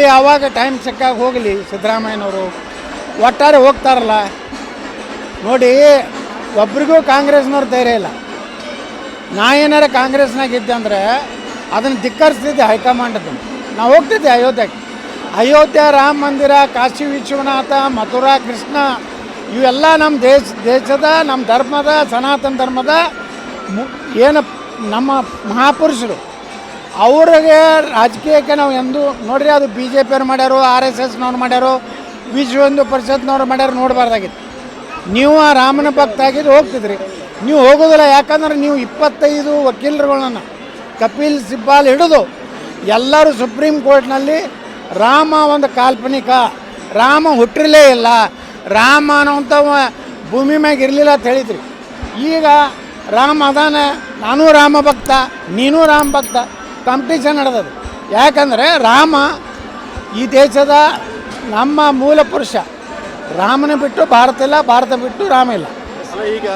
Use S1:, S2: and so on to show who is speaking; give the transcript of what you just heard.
S1: ಹೋಗಲಿ ಆವಾಗ ಟೈಮ್ ಸಿಕ್ಕಾಗ ಹೋಗಲಿ ಸಿದ್ದರಾಮಯ್ಯನವರು. ಒಟ್ಟಾರೆ ಹೋಗ್ತಾರಲ್ಲ. ನೋಡಿ, ಒಬ್ರಿಗೂ ಕಾಂಗ್ರೆಸ್ನವ್ರು ಧೈರ್ಯ ಇಲ್ಲ. ನಾ ಏನಾರ ಕಾಂಗ್ರೆಸ್ನಾಗ ಇದ್ದೆ ಅಂದರೆ ಅದನ್ನು ಧಿಕ್ಕರಿಸ್ತಿದ್ದೆ ಹೈಕಮಾಂಡದ್ದು ನಾವು ಹೋಗ್ತಿದ್ದೆ ಅಯೋಧ್ಯೆಗೆ. ಅಯೋಧ್ಯೆ, ರಾಮ ಮಂದಿರ, ಕಾಶಿ ವಿಶ್ವನಾಥ, ಮಥುರಾ, ಕೃಷ್ಣ, ಇವೆಲ್ಲ ನಮ್ಮ ದೇಶ, ದೇಶದ ನಮ್ಮ ಧರ್ಮದ, ಸನಾತನ ಧರ್ಮದ ಏನು ನಮ್ಮ ಮಹಾಪುರುಷರು. ಅವ್ರಿಗೆ ರಾಜಕೀಯಕ್ಕೆ ನಾವು ಎಂದು ನೋಡ್ರಿ, ಅದು ಬಿ ಜೆ ಪಿಯವ್ರು ಮಾಡ್ಯಾರು, ಆರ್ ಎಸ್ ಎಸ್ನವ್ರು ಮಾಡ್ಯಾರು ವಿಶ್ವ ಹಿಂದೂ ಪರಿಷತ್ನವ್ರು ಮಾಡ್ಯಾರು ನೋಡಬಾರ್ದಾಗಿತ್ತು. ನೀವು ಆ ರಾಮನ ಭಕ್ತ ಆಗಿದ್ದು ಹೋಗ್ತಿದ್ರಿ. ನೀವು ಹೋಗೋದಿಲ್ಲ, ಯಾಕಂದ್ರೆ ನೀವು ಇಪ್ಪತ್ತೈದು ವಕೀಲರುಗಳನ್ನ, ಕಪಿಲ್ ಸಿಬ್ಬಾಲ್ ಹಿಡಿದು ಎಲ್ಲರೂ ಸುಪ್ರೀಂ ಕೋರ್ಟ್ನಲ್ಲಿ ರಾಮ ಒಂದು ಕಾಲ್ಪನಿಕ. ರಾಮ ಹುಟ್ಟಿರಲೇ ಇಲ್ಲ. ರಾಮ ಅನ್ನೋಂಥ ಭೂಮಿ ಮ್ಯಾಗ ಇರಲಿಲ್ಲ ಅಂತ ಹೇಳಿದ್ರಿ. ಈಗ ರಾಮ ಅದಾನೆ, ನಾನು ರಾಮ ಭಕ್ತ, ನೀನು ರಾಮ ಭಕ್ತ. ಕಾಂಪಿಟೇಷನ್ ನಡೆದದು ಯಾಕಂದರೆ ರಾಮ ಈ ದೇಶದ ನಮ್ಮ ಮೂಲ ಪುರುಷ. ರಾಮನ ಬಿಟ್ಟು ಭಾರತ ಇಲ್ಲ, ಭಾರತ ಬಿಟ್ಟು ರಾಮ ಇಲ್ಲ.
S2: ಈಗ